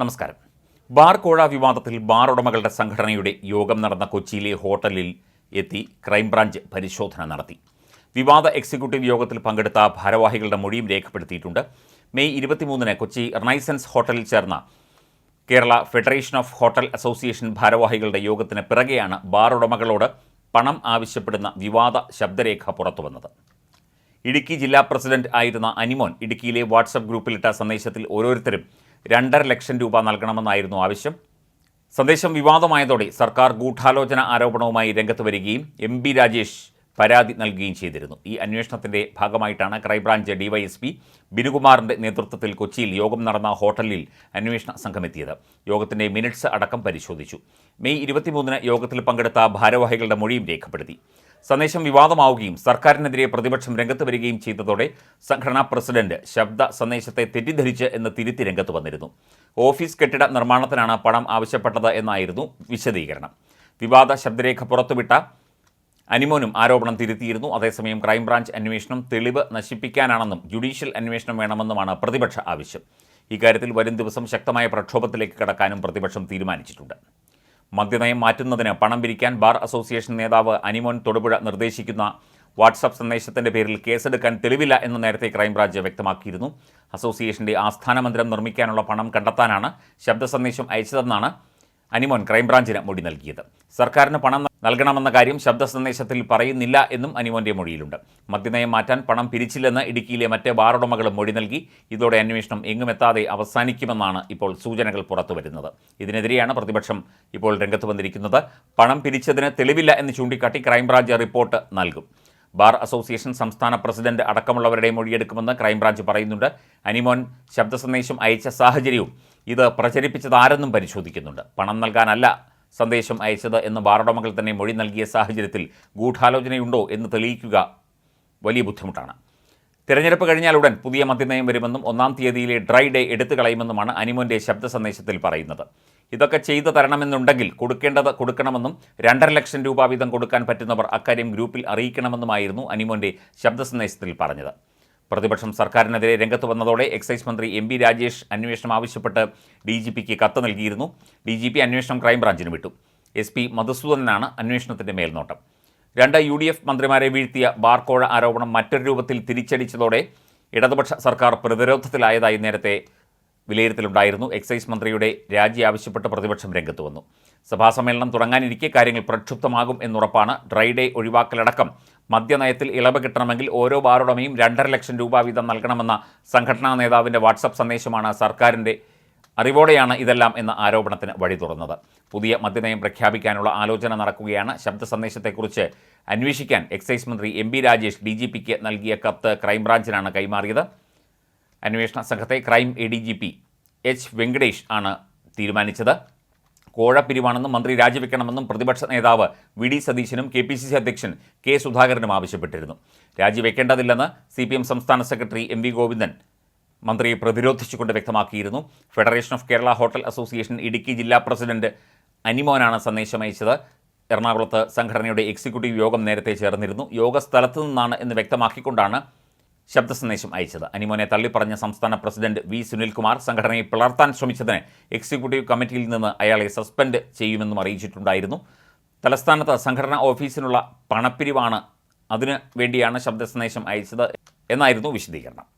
നമസ്കാരം. ബാർ കോഴ വിവാദത്തിൽ ബാർ ഉടമകളുടെ സംഘടനയുടെ യോഗം നടന്ന കൊച്ചിയിലെ ഹോട്ടലിൽ എത്തി ക്രൈംബ്രാഞ്ച് പരിശോധന നടത്തി. വിവാദ എക്സിക്യൂട്ടീവ് യോഗത്തിൽ പങ്കെടുത്ത ഭാരവാഹികളുടെ മൊഴിയും രേഖപ്പെടുത്തിയിട്ടുണ്ട്. മെയ് ഇരുപത്തിമൂന്നിന് കൊച്ചി റണൈസൻസ് ഹോട്ടലിൽ ചേർന്ന Kerala federation of hotel association ഭാരവാഹികളുടെ യോഗത്തിന് പിറകെയാണ് ബാർ ഉടമകളോട് പണം ആവശ്യപ്പെടുന്ന വിവാദ ശബ്ദരേഖ പുറത്തുവന്നത് ഇടുക്കി ജില്ലാ പ്രസിഡന്റ് ആയിരുന്ന അനിമോൻ ഇടുക്കിയിലെ വാട്സപ്പ് ഗ്രൂപ്പിലിട്ട സന്ദേശത്തിൽ ഓരോരുത്തരും രണ്ടര ലക്ഷം രൂപ നൽകണമെന്നായിരുന്നു ആവശ്യം. സന്ദേശം വിവാദമായതോടെ സർക്കാർ ഗൂഢാലോചന ആരോപണവുമായി രംഗത്ത് വരികയും എം ബി രാജേഷ് പരാതി നൽകുകയും ചെയ്തിരുന്നു. ഈ അന്വേഷണത്തിന്റെ ഭാഗമായിട്ടാണ് ക്രൈംബ്രാഞ്ച് ഡിവൈഎസ്പി ബിനുകുമാറിന്റെ നേതൃത്വത്തിൽ കൊച്ചിയിൽ യോഗം നടന്ന ഹോട്ടലിൽ അന്വേഷണ സംഘമെത്തിയത്. യോഗത്തിന്റെ മിനിറ്റ്സ് അടക്കം പരിശോധിച്ചു. മെയ് ഇരുപത്തിമൂന്നിന് യോഗത്തിൽ പങ്കെടുത്ത ഭാരവാഹികളുടെ മൊഴിയും രേഖപ്പെടുത്തി. സന്ദേശം വിവാദമാവുകയും സർക്കാരിനെതിരെ പ്രതിപക്ഷം രംഗത്ത് വരികയും ചെയ്തതോടെ സംഘടനാ പ്രസിഡന്റ് ശബ്ദ സന്ദേശത്തെ തെറ്റിദ്ധരിച്ച് എന്ന് തിരുത്തി രംഗത്ത് വന്നിരുന്നു. ഓഫീസ് കെട്ടിട നിർമ്മാണത്തിനാണ് പണം ആവശ്യപ്പെട്ടത് എന്നായിരുന്നു വിശദീകരണം. വിവാദ ശബ്ദരേഖ പുറത്തുവിട്ട അനിമോനും ആരോപണം തിരുത്തിയിരുന്നു. അതേസമയം ക്രൈംബ്രാഞ്ച് അന്വേഷണം തെളിവ് നശിപ്പിക്കാനാണെന്നും ജുഡീഷ്യൽ അന്വേഷണം വേണമെന്നുമാണ് പ്രതിപക്ഷ ആവശ്യം. ഇക്കാര്യത്തിൽ വരും ദിവസം ശക്തമായ പ്രക്ഷോഭത്തിലേക്ക് കടക്കാനും പ്രതിപക്ഷം തീരുമാനിച്ചിട്ടുണ്ട്. മദ്യനയം മാറ്റുന്നതിന് പണം പിരിക്കാൻ ബാർ അസോസിയേഷൻ നേതാവ് അനിമോൻ തൊടുപുഴ നിർദ്ദേശിക്കുന്ന വാട്സപ്പ് സന്ദേശത്തിന്റെ പേരിൽ കേസെടുക്കാൻ തെളിവില്ല എന്ന് നേരത്തെ ക്രൈംബ്രാഞ്ച് വ്യക്തമാക്കിയിരുന്നു. അസോസിയേഷന്റെ ആസ്ഥാന മന്ദിരം നിർമ്മിക്കാനുള്ള പണം കണ്ടെത്താനാണ് ശബ്ദ സന്ദേശം അയച്ചതെന്നാണ് അനിമോൻ ക്രൈംബ്രാഞ്ചിന് മൊഴി നൽകിയത്. സർക്കാരിന് പണം നൽകണമെന്ന കാര്യം ശബ്ദ സന്ദേശത്തിൽ പറയുന്നില്ല എന്നും അനിമോന്റെ മൊഴിയിലുണ്ട്. മദ്യനയം മാറ്റാൻ പണം പിരിച്ചില്ലെന്ന് ഇടുക്കിയിലെ മറ്റ് ബാറുടമകളും മൊഴി നൽകി. ഇതോടെ അന്വേഷണം എങ്ങുമെത്താതെ അവസാനിക്കുമെന്നാണ് ഇപ്പോൾ സൂചനകൾ പുറത്തുവരുന്നത്. ഇതിനെതിരെയാണ് പ്രതിപക്ഷം ഇപ്പോൾ രംഗത്ത് വന്നിരിക്കുന്നത്. പണം പിരിച്ചതിന് തെളിവില്ല എന്ന് ചൂണ്ടിക്കാട്ടി ക്രൈംബ്രാഞ്ച് റിപ്പോർട്ട് നൽകും. ബാർ അസോസിയേഷൻ സംസ്ഥാന പ്രസിഡന്റ് അടക്കമുള്ളവരുടെ മൊഴിയെടുക്കുമെന്ന് ക്രൈംബ്രാഞ്ച് പറയുന്നുണ്ട്. അനിമോൻ ശബ്ദ സന്ദേശം അയച്ച സാഹചര്യവും ഇത് പ്രചരിപ്പിച്ചത് ആരെന്നും പരിശോധിക്കുന്നുണ്ട്. പണം നൽകാനല്ല സന്ദേശം അയച്ചത് എന്ന് ബാറുടമകൾ തന്നെ മൊഴി നൽകിയ സാഹചര്യത്തിൽ ഗൂഢാലോചനയുണ്ടോ എന്ന് തെളിയിക്കുക വലിയ ബുദ്ധിമുട്ടാണ്. തിരഞ്ഞെടുപ്പ് കഴിഞ്ഞാൽ ഉടൻ പുതിയ മദ്യനയം വരുമെന്നും ഒന്നാം തീയതിയിലെ ഡ്രൈ ഡേ എടുത്തു കളയുമെന്നുമാണ് അനിമോന്റെ ശബ്ദ സന്ദേശത്തിൽ പറയുന്നത്. ഇതൊക്കെ ചെയ്തു തരണമെന്നുണ്ടെങ്കിൽ കൊടുക്കേണ്ടത് കൊടുക്കണമെന്നും രണ്ടര ലക്ഷം രൂപ വീതം കൊടുക്കാൻ പറ്റുന്നവർ അക്കാര്യം ഗ്രൂപ്പിൽ അറിയിക്കണമെന്നുമായിരുന്നു അനിമോന്റെ ശബ്ദ സന്ദേശത്തിൽ പറഞ്ഞത്. പ്രതിപക്ഷം സർക്കാരിനെതിരെ രംഗത്ത് വന്നതോടെ എക്സൈസ് മന്ത്രി എം ബി രാജേഷ് അന്വേഷണം ആവശ്യപ്പെട്ട് ഡി ജി പിക്ക് കത്ത് നൽകിയിരുന്നു. ഡി ജി പി അന്വേഷണം ക്രൈംബ്രാഞ്ചിന് വിട്ടു. എസ് പി മധുസൂദനാണ് അന്വേഷണത്തിന്റെ മേൽനോട്ടം. രണ്ട് യു ഡി എഫ് മന്ത്രിമാരെ വീഴ്ത്തിയ ബാർക്കോഴ ആരോപണം മറ്റൊരു രൂപത്തിൽ തിരിച്ചടിച്ചതോടെ ഇടതുപക്ഷ സർക്കാർ പ്രതിരോധത്തിലായതായി നേരത്തെ വിലയിരുത്തലുണ്ടായിരുന്നു. എക്സൈസ് മന്ത്രിയുടെ രാജി ആവശ്യപ്പെട്ട് പ്രതിപക്ഷം രംഗത്ത് വന്നു. സഭാസമ്മേളനം തുടങ്ങാനിരിക്കെ കാര്യങ്ങൾ പ്രക്ഷുബ്ധമാകും എന്നുറപ്പാണ്. ഡ്രൈഡേ ഒഴിവാക്കലടക്കം മദ്യനയത്തിൽ ഇളവ് കിട്ടണമെങ്കിൽ ഓരോ ബാറുടമയും രണ്ടര ലക്ഷം രൂപ വീതം നൽകണമെന്ന സംഘടനാ നേതാവിന്റെ വാട്സപ്പ് സന്ദേശമാണ് സർക്കാരിന്റെ അറിവോടെയാണ് ഇതെല്ലാം എന്ന ആരോപണത്തിന് വഴി തുറന്നത്. പുതിയ മദ്യനയം പ്രഖ്യാപിക്കാനുള്ള ആലോചന നടക്കുകയാണ്. ശബ്ദ സന്ദേശത്തെക്കുറിച്ച് അന്വേഷിക്കാൻ എക്സൈസ് മന്ത്രി M B Rajesh D G പിക്ക് നൽകിയ കത്ത് ക്രൈംബ്രാഞ്ചിനാണ് കൈമാറിയത്. അന്വേഷണ സംഘത്തെ crime A D G P H Venkatesh ആണ് തീരുമാനിച്ചത്. കോഴപ്പിരിവാണെന്നും മന്ത്രി രാജിവെക്കണമെന്നും പ്രതിപക്ഷ നേതാവ് വി ഡി സതീശനും കെ പി സി സി അധ്യക്ഷൻ കെ സുധാകരനും ആവശ്യപ്പെട്ടിരുന്നു. രാജിവെക്കേണ്ടതില്ലെന്ന് സി പി എം സംസ്ഥാന സെക്രട്ടറി എം വി ഗോവിന്ദൻ മന്ത്രിയെ പ്രതിരോധിച്ചുകൊണ്ട് വ്യക്തമാക്കിയിരുന്നു. Federation of Kerala hotel association Idukki ജില്ലാ പ്രസിഡന്റ് അനിമോനാണ് സന്ദേശം അയച്ചത്. എറണാകുളത്ത് സംഘടനയുടെ എക്സിക്യൂട്ടീവ് യോഗം നേരത്തെ ചേർന്നിരുന്നു. യോഗ സ്ഥലത്തു നിന്നാണ് എന്ന് വ്യക്തമാക്കിക്കൊണ്ടാണ് ശബ്ദ സന്ദേശം അയച്ചത്. അനിമോനെ തള്ളിപ്പറഞ്ഞ സംസ്ഥാന പ്രസിഡന്റ് വി. സുനിൽകുമാർ സംഘടനയെ പിളർത്താൻ ശ്രമിച്ചതിന് എക്സിക്യൂട്ടീവ് കമ്മിറ്റിയിൽ നിന്ന് അയാളെ സസ്പെൻഡ് ചെയ്യുമെന്നും അറിയിച്ചിട്ടുണ്ടായിരുന്നു. തലസ്ഥാനത്ത് സംഘടനാ ഓഫീസിനുള്ള പണപ്പിരിവാണ് അതിനു വേണ്ടിയാണ് ശബ്ദ സന്ദേശം അയച്ചത് എന്നായിരുന്നു വിശദീകരണം.